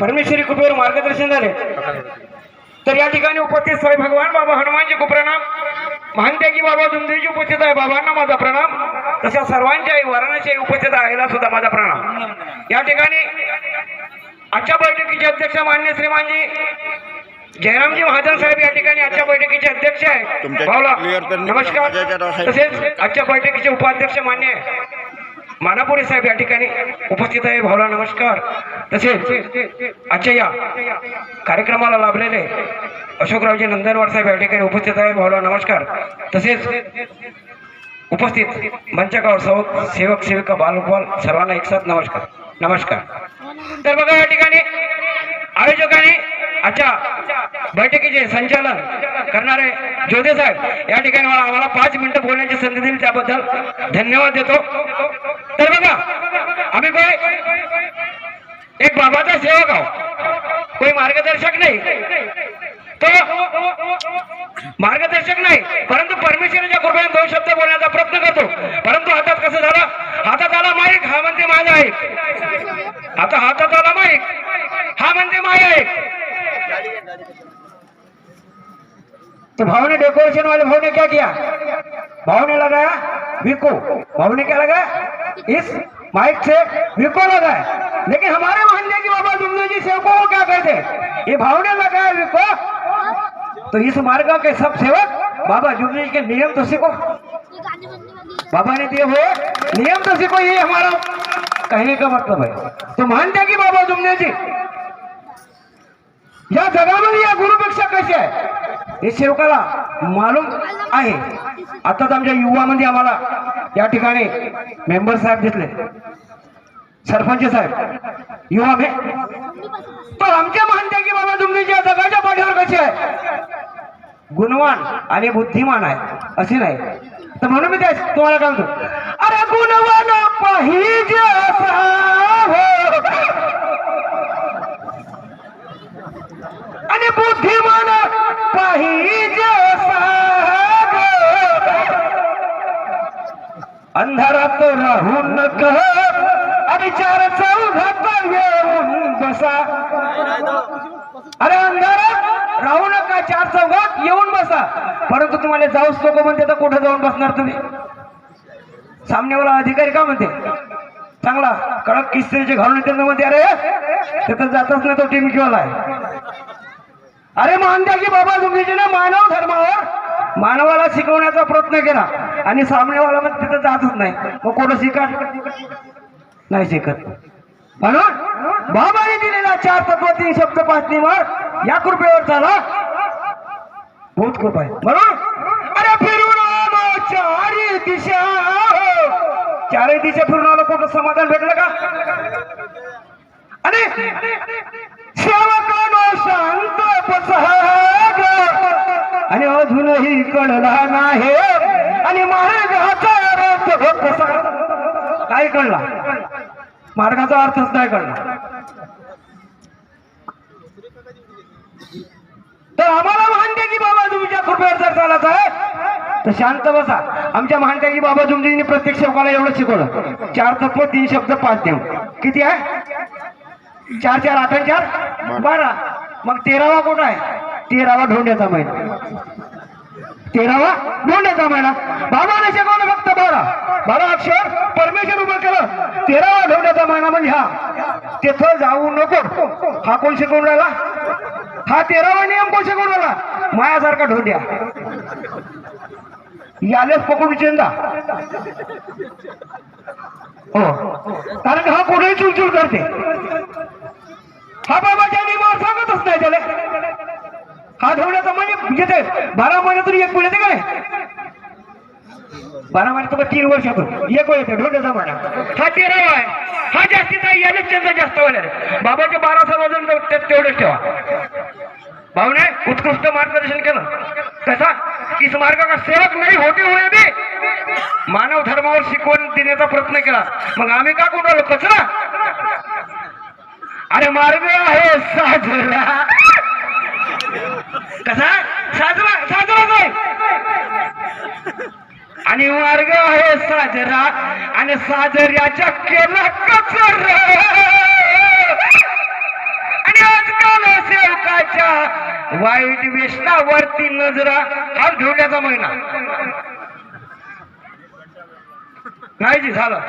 परमेश्वरी कृपेवर मार्गदर्शन झाले. तर या ठिकाणी उपस्थित साई भगवान बाबा हनुमानजी को प्रणाम. महानत्यागी बाबा दुमदेवजी उपस्थित आहे. बाबांना माझा प्रणाम. तशा सर्वांच्या आई वराणाची आई उपस्थित आहेला सुद्धा माझा प्रणाम. या ठिकाणी आजच्या बैठकीचे अध्यक्ष मान्य श्रीमानजी जयरामजी महाजन साहेब या ठिकाणी आजच्या बैठकीचे अध्यक्ष आहे नमस्कार. तसेच आजच्या बैठकीचे उपाध्यक्ष मान्य मानापुरे साहेब या ठिकाणी उपस्थित आहे. भाऊला नमस्कार. तसेच आजच्या या कार्यक्रमाला लाभलेले अशोकरावजी नंदनवार साहेब या ठिकाणी उपस्थित आहे. भाऊला नमस्कार. तसेच उपस्थित मंचकावर सौ सेवक सेविका बालगोपाल सर्वांना एकसाथ नमस्कार. नमस्कार. तर बघा या ठिकाणी आयोजकांनी आजच्या बैठकीचे संचालन करणारे जोधे साहेब या ठिकाणी मला आम्हाला पाच मिनिटं बोलण्याची संधी दिली त्याबद्दल धन्यवाद देतो. तर बघा आम्ही काय एक बाबाचा सेवक आहोत कोणी मार्गदर्शक नाही. तो मार्गदर्शक नाही परंतु परमेश्वराच्या कृपेने दोन शब्द बोलण्याचा प्रयत्न करतो. परंतु हातात कसं झालं? हातात आला माईक हा म्हणते माझा आहे आता हातात आला माईक हा म्हणते माझा आहे तो भाव ने डेकोरेशन वाले भाव ने क्या किया? भाव ने लगाया? विको भाव ने क्या लगाया? इस माइक से विको लगाया। लेकिन हमारे मोहल्ले की बाबा दुमदू जी सेवकों को क्या कहते ये भाव ने लगाया विको तो इस मार्ग के सब सेवक बाबा जुमदू जी के नियम तो सीखो बाबा ने दिए हुए नियम तो सीखो ये हमारा कहने का मतलब है। तो मानते कि बाबा जुमदू जी या जगामध्ये या गुरुपेक्षा कशी आहे? हे सेवकाला मालूम आहे. आताच आमच्या युवामध्ये आम्हाला या ठिकाणी मेंबर साहेब दिसले. सरपंच साहेब युवा मे पण आमच्या मानते की बाबा तुम्ही ज्या जगाच्या पाठीवर कशी आहे? गुणवान आणि बुद्धिमान आहे. असे नाही. तर म्हणून मी त्या तुम्हाला काय म्हणतो? अरे गुणवान पाहिजे असा आणि बुद्धिमान पाहिजे अंधारात राहू नका आणि चार चौघात येऊन बसा. अरे अंधारात राहू नका चार चौघात येऊन बसा. परंतु तुम्हाला जाऊच लोक म्हणते तर कुठं जाऊन बसणार तुम्ही? सामनेवाला अधिकारी का म्हणते? चांगला कडक किस्त्रीचे घालून येते म्हणते अरे तिथं जातच नाही तो टीम किंवा आहे अरे मानत्या की बाबा तुम्हीने मानव धर्मावर मानवाला शिकवण्याचा प्रयत्न केला. आणि सामनेवाला मग तिथं जातच नाही. मग कोण शिका नाही शिकत. म्हणून बाबाने दिलेला चार तत्व तीन शब्द पाचनीवर या कृपेवर झाला बहुत खूप आहे. म्हणून अरे फिरून आलो चारी दिशा चारही दिशा फिरून आलो कुठं समाधान भेटलं का? आणि सेवकानो शांत बसाग आणि अजूनही कळला नाही. आणि मार्गाचा अर्थ कसा काय कळला? मार्गाचा अर्थच नाही कळला. तर आम्हाला म्हणते की बाबा तुमच्या कृपेवर जर चालत आहे तर शांत बसा. आमच्या मानते की बाबा तुमजींनी प्रत्येक सेवकाला एवढं शिकवलं. चार तत्व तीन शब्द पाच देव. किती आहे? चार चार आठ चार? बारा. मग तेरावा कोण आहे? तेरावा ढोंड्याचा महिना तेरावा ढोंड्याचा महिना बाबाने शिकवलं फक्त बारा? बारा अक्षर परमेश्वर उभं केलं. तेरावा ढोंड्याचा महिना म्हणजे हा. तिथं जाऊ नको. हा कोण शिकवून राहिला? हा तेरावा नियम कोण शिकवून राहिला? मायासारखा ढोंड्या यालेच पकडून चेंदा हो. कारण हा कुठेही चुलचुल करते. हा बाबाच्या नियमावर सांगतच नाही त्याला. हा ठेवण्याचा म्हणजे घेते. बारा महिन्यातून एक वेळ येते काय? बारा महिन्यात तुम्हाला तीन वर्षातून एक वेळ येते ढोंड्याचा महिना हा तेरावा आहे. हा जास्तीचा आहे यानेच त्यांचा जास्त वाला बाबाचे बारा सर्वजण तेवढेच ठेवा. भावने उत्कृष्ट मार्गदर्शन केलं. कसा? इस मार्ग का सेवक नाही होते हुए भी. मानव धर्मावर शिकवण देण्याचा प्रयत्न केला. मग आम्ही का कोण आलो कचरा. अरे मार्ग आहे साजरा कसा? साजरा साजरा नाही आणि मार्ग आहे साजरा आणि साजऱ्याच्या केला कचर. आणि बाबाच्या वाईट वेशनावरती नजरा हात ठेवण्याचा महिना. नाही जी झालं.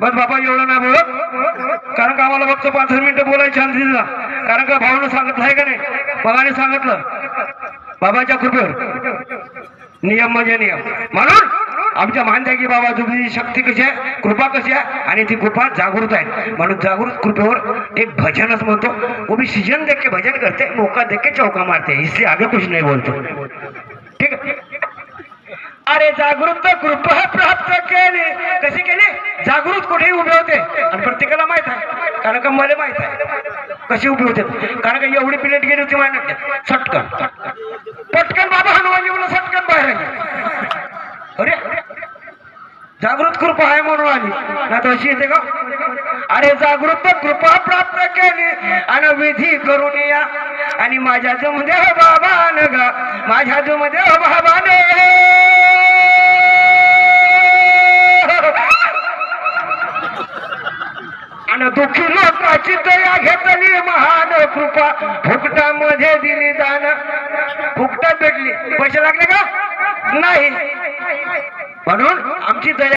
बस बाबा एवढं नाही बोलत. कारण का आम्हाला फक्त पाच मिनिटं बोलायची दिला कारण का भावानं सांगितलं आहे का नाही? बाबाने सांगितलं. बाबाच्या कृपेवर. नियम म्हणजे नियम. म्हणून आमच्या मानत्यागी बाबा तुमची शक्ती कशी आहे? कृपा कशी आहे? आणि ती कृपा जागृत आहे. म्हणून जागृत कृपेवर एक भजनच म्हणतो. वो भी सीजन देख के भजन करते मौका देख के चौका मारते. इससे आगे कुछ नाही बोलतो. ठीक आहे? अरे जागृत कृपा प्राप्त केली. कशी केली? जागृत कुठेही उभे होते. आणि प्रत्येकाला माहीत आहे. कारण का मला माहीत आहे. कशी उभी होते? कारण का एवढी प्लेट गेली होती माझ्या सटकन. पटकन बाबा हनुमान येऊन सटकन बाहेर आली. अरे जागृत कृपा आहे म्हणून आली. ना अशी येते का? अरे जागृत कृपा प्राप्त केली आणि विधी करून या. आणि माझ्या मध्ये बाबा न गा माझ्या मध्ये बाबा बाबा आणि दुःखी लोकाची दया घेतली महान कृपा. फुकटामध्ये दिली दान. फुकटात भेटली. पैसे लागले का? नाही. म्हणून आमची दया